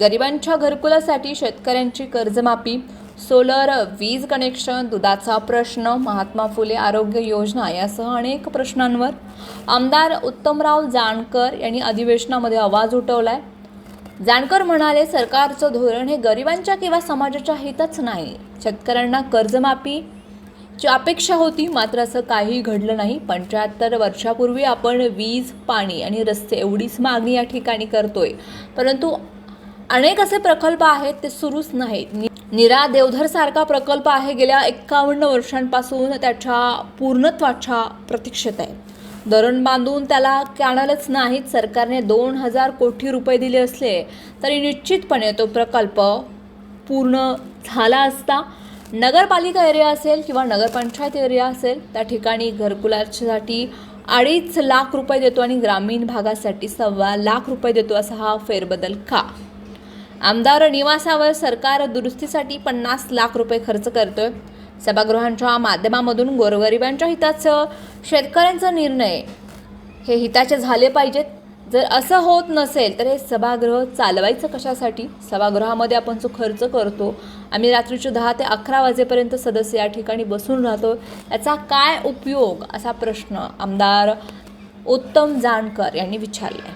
गरिबांच्या घरकुलासाठी शेतकऱ्यांची कर्जमाफी सोलर वीज कनेक्शन दुधाचा प्रश्न महात्मा फुले आरोग्य योजना यासह अनेक प्रश्नांवर आमदार उत्तमराव जानकर यांनी अधिवेशनामध्ये आवाज उठवलाय. जानकर म्हणाले सरकारचं धोरण हे गरिबांच्या किंवा समाजाच्या हितच नाही. शेतकऱ्यांना कर्जमाफी ची अपेक्षा होती मात्र असं काही घडलं नाही. पंच्याहत्तर वर्षापूर्वी आपण वीज पाणी आणि रस्ते एवढीच मागणी या ठिकाणी करतोय. परंतु अनेक असे प्रकल्प आहेत ते सुरूच नाहीत. नि- निरा देवधर सारखा प्रकल्प आहे गेल्या एक्कावन्न वर्षांपासून त्याच्या पूर्णत्वाच्या प्रतीक्षेत आहे. धरण बांधून त्याला कॅनलच नाहीत सरकारने दोन हजार कोटी रुपये दिले असले तरी निश्चितपणे तो प्रकल्प पूर्ण झाला असता. नगरपालिका एरिया असेल किंवा नगरपंचायत एरिया असेल त्या ठिकाणी घरकुलासाठी अडीच लाख रुपये देतो आणि ग्रामीण भागासाठी सव्वा लाख रुपये देतो असा हा फेरबदल का? आमदार निवासावर सरकार दुरुस्तीसाठी पन्नास लाख रुपये खर्च करतोय. सभागृहांच्या माध्यमामधून गोरगरिबांच्या हिताचं शेतकऱ्यांचा निर्णय हे हिताचे झाले पाहिजेत. जर असं होत नसेल तर हे सभागृह चालवायचं कशासाठी? सभागृहामध्ये आपण जो खर्च करतो आम्ही रात्रीचे दहा ते अकरा वाजेपर्यंत सदस्य या ठिकाणी बसून राहतो. याचा काय उपयोग? असा प्रश्न आमदार उत्तम जानकर यांनी विचारला